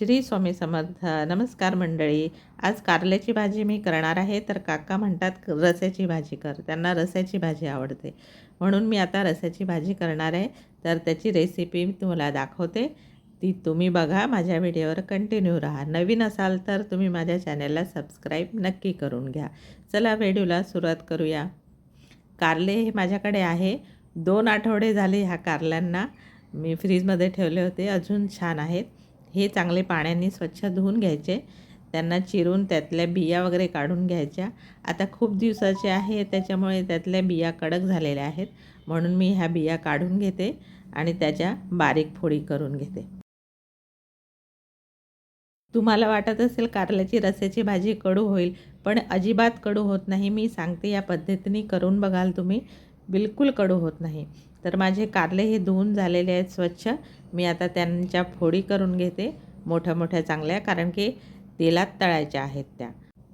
श्री स्वामी समर्थ नमस्कार मंडळी. आज कारल्याची भाजी मी करणार आहे तर काका म्हणतात रस्याची भाजी कर. त्यांना रस्याची भाजी आवडते. म्हणून मी आता रस्याची भाजी करणार आहे. तर त्याची रेसिपी मी तुम्हाला दाखवते. ती तुम्ही बघा माझ्या व्हिडिओवर कंटिन्यू राहा. नवीन असाल तर तुम्ही माझ्या चॅनलला सबस्क्राईब नक्की करून घ्या. चला व्हिडिओला सुरुवात करूया. कारले हे माझ्याकडे आहे. दोन आठवडे झाले ह्या कारल्यांना. मी फ्रीजमध्ये ठेवले होते. अजून छान आहेत. हे चांगले पाण्याने स्वच्छ धुवून घ्यायचे. त्यांना चिरून त्यातल्या बिया वगैरे काढून घ्यायच्या. आता खूप दिवसाचे आहे त्याच्यामुळे त्यातल्या बिया कडक झालेल्या आहेत. म्हणून मी ह्या बिया काढून घेते आणि त्याच्या बारीक फोडी करून घेते. तुम्हाला वाटत असेल कारल्याची रस्याची भाजी कडू होईल पण अजिबात कडू होत नाही. मी सांगते या पद्धतीने करून बघाल तुम्ही बिलकुल कडू होत नाही. तर माझे कारले हे धुवून झालेले आहेत स्वच्छ. मी आता त्यांच्या फोडी करून घेते मोठ्या मोठ्या चांगल्या कारण की तेलात तळायच्या आहेत त्या.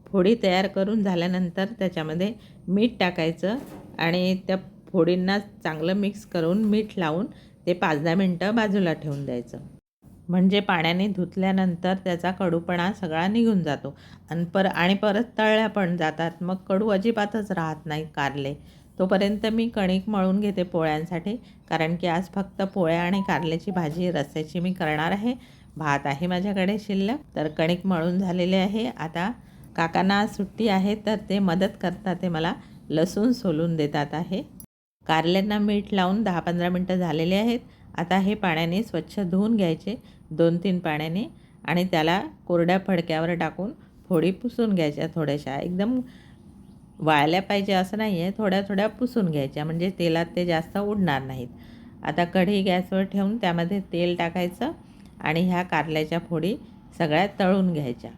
फोडी तयार करून झाल्यानंतर त्याच्यामध्ये मीठ टाकायचं आणि त्या फोडींना चांगलं मिक्स करून मीठ लावून ते पाच दहा मिनटं बाजूला ठेवून द्यायचं. म्हणजे पाण्याने धुतल्यानंतर त्याचा कडूपणा सगळा निघून जातो. आणि पर आणि परत तळल्या पण जातात. मग कडू अजिबातच राहत नाही कारले. तोपर्यंत मी कणिक मळून घेते पोळ्यांसाठी कारण की आज फक्त पोळ्या आणि कारल्याची भाजी रस्स्याची मी करणार आहे. भात आहे माझ्याकडे शिल्लक तर कणिक मळून झालेले आहे. आता काकांना सुट्टी आहे तर ते मदत करतात ते मला लसूण सोलून देतात आहे. कारल्यांना मीठ लावून दहा पंधरा मिनटं झालेले आहेत. आता हे पाण्याने स्वच्छ धुवून घ्यायचे दोन तीन पाण्याने आणि त्याला कोरड्या फडक्यावर टाकून फोडी पुसून घ्यायच्या थोड्याशा. एकदम वाळल्या पाहिजे असं नाही आहे थोड्या थोड्या पुसून घ्यायच्या. म्हणजे तेलात ते जास्त उडणार नाहीत. आता कढी गॅसवर ठेवून त्यामध्ये तेल टाकायचं आणि ह्या कारल्याच्या फोडी सगळ्या तळून घ्यायच्या.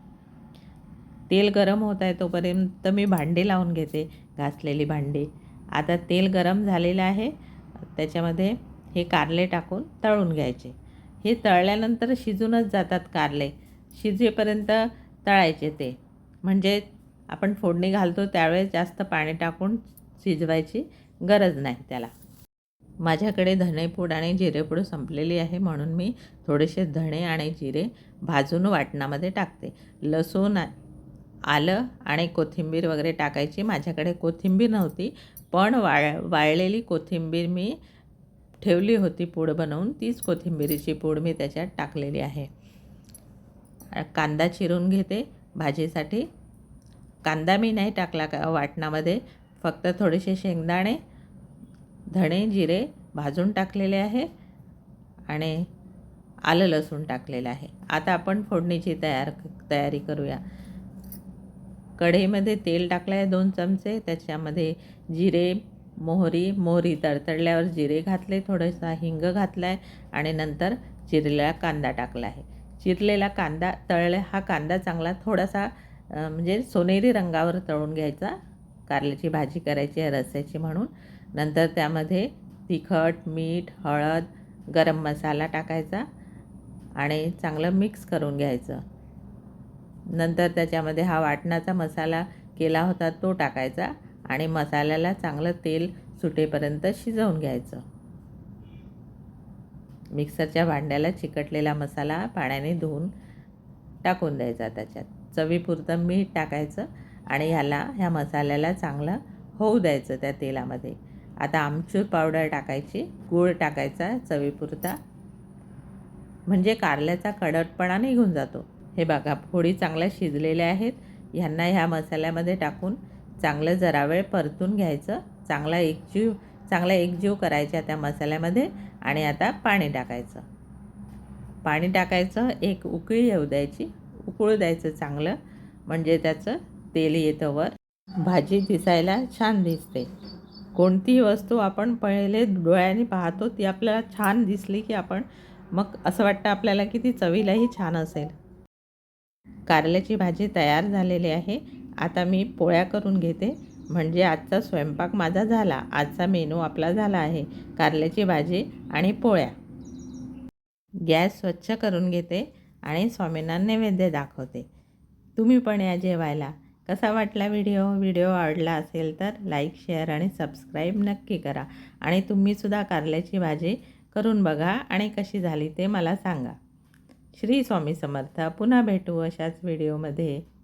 तेल गरम होत आहे तोपर्यंत मी भांडी लावून घेते घासलेली भांडी. आता तेल गरम झालेलं आहे. त्याच्यामध्ये हे कारले टाकून तळून घ्यायचे. हे तळल्यानंतर शिजूनच जातात कारले. शिजेपर्यंत तळायचे ते. म्हणजे आपण फोडणी घालतो त्यावेळेस जास्त पाणी टाकून शिजवायची गरज नाही त्याला. माझ्याकडे धणेपूड आणि जिरेपूड संपलेली आहे म्हणून मी थोडेसे धणे आणि जिरे भाजून वाटणामध्ये टाकते. लसूण आलं आणि कोथिंबीर वगैरे टाकायची. माझ्याकडे कोथिंबीर नव्हती पण वाळ वाळलेली कोथिंबीर मी ठेवली होती पूड बनवून. तीच कोथिंबीरीची पूड मी त्याच्यात टाकलेली आहे. कांदा चिरून घेते भाजीसाठी. कांदा मी नाही टाकला का वाटणामध्ये फक्त थोडेसे शेंगदाणे धणे जिरे भाजून टाकलेले आहे आणि आलं लसूण टाकलेलं आहे. आता आपण फोडणीची तयार तयारी करूया. कढईमध्ये तेल टाकलं आहे दोन चमचे त्याच्यामध्ये जिरे मोहरी मोहरी तडतडल्यावर जिरे घातले थोडंसं हिंग घातला आहे आणि नंतर चिरलेला कांदा टाकला आहे चिरलेला कांदा तळला हा कांदा चांगला थोडासा म्हणजे सोनेरी रंगावर तळून घ्यायचा. कारल्याची भाजी करायची आहे रस्याची म्हणून. नंतर त्यामध्ये तिखट मीठ हळद गरम मसाला टाकायचा आणि चांगलं मिक्स करून घ्यायचं. नंतर त्याच्यामध्ये हा वाटणाचा मसाला केला होता तो टाकायचा आणि मसाल्याला चांगलं तेल सुटेपर्यंत शिजवून घ्यायचं. मिक्सरच्या भांड्याला चिकटलेला मसाला पाण्याने धुवून टाकून द्यायचा त्याच्यात. चवीपुरतं मीठ टाकायचं आणि ह्याला ह्या मसाल्याला चांगलं होऊ द्यायचं त्या तेलामध्ये. आता आमचूर पावडर टाकायची गूळ टाकायचा चवीपुरता. म्हणजे कारल्याचा कडकपणा निघून जातो. हे बघा फोडी चांगल्या शिजलेल्या आहेत. ह्यांना ह्या मसाल्यामध्ये टाकून चांगलं जरा वेळ परतून घ्यायचं. चांगला एकजीव चांगला एकजीव करायच्या त्या मसाल्यामध्ये आणि आता पाणी टाकायचं. पाणी टाकायचं एक उकळी येऊ द्यायची. उकळू द्यायचं चांगलं. म्हणजे त्याचं तेल येतं वर. भाजी दिसायला छान दिसते. कोणतीही वस्तू आपण पहिले डोळ्याने पाहतो ती आपल्याला छान दिसली की आपण मग असं वाटतं आपल्याला की ती चवीलाही छान असेल. कारल्याची भाजी तयार झालेली आहे. आता मी पोळ्या करून घेते. म्हणजे आजचा स्वयंपाक माझा झाला. आजचा मेनू आपला झाला आहे. कारल्याची भाजी आणि पोळ्या. गॅस स्वच्छ करून घेते. आणि स्वामींना नैवेद्य दाखवते. तुम्ही पण या जेवायला. कसा वाटला व्हिडिओ? व्हिडिओ आवडला असेल तर लाईक शेअर आणि सबस्क्राईब नक्की करा. आणि तुम्हीसुद्धा कारल्याची भाजी करून बघा आणि कशी झाली ते मला सांगा. श्री स्वामी समर्थ. पुन्हा भेटू अशाच व्हिडिओमध्ये.